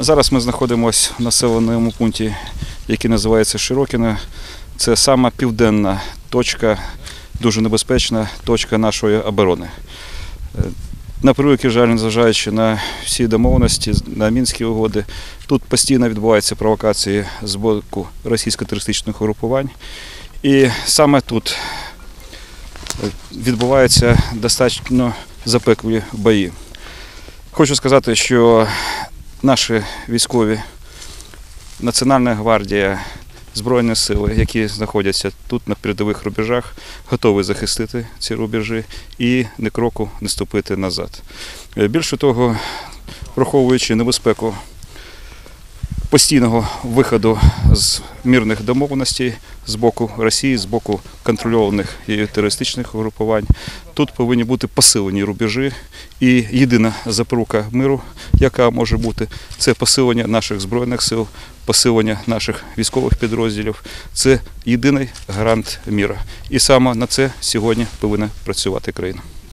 Зараз ми знаходимося в населеному пункті, який називається Широкіно. Це сама південна точка, дуже небезпечна точка нашої оборони. Е, На превеликий жаль, незважаючи на всі домовленості, на мінські угоди, тут постійно відбуваються провокації з боку російсько-терористичних угрупувань. І саме тут е, відбуваються достатньо запеклі бої. Хочу сказати, що наші військові, Національна гвардія, Збройні сили, які знаходяться тут на передових рубежах, готові захистити ці рубежі і ні кроку не ступити назад. Е, Більше того, враховуючи небезпеку постійного виходу з мирних домовленостей з боку Росії, з боку контрольованих і терористичних угрупувань, тут повинні бути посилені рубежі. І єдина запорука миру, яка може бути, це посилення наших збройних сил, посилення наших військових підрозділів. Це єдиний гарант міра. І саме на це сьогодні повинна працювати країна.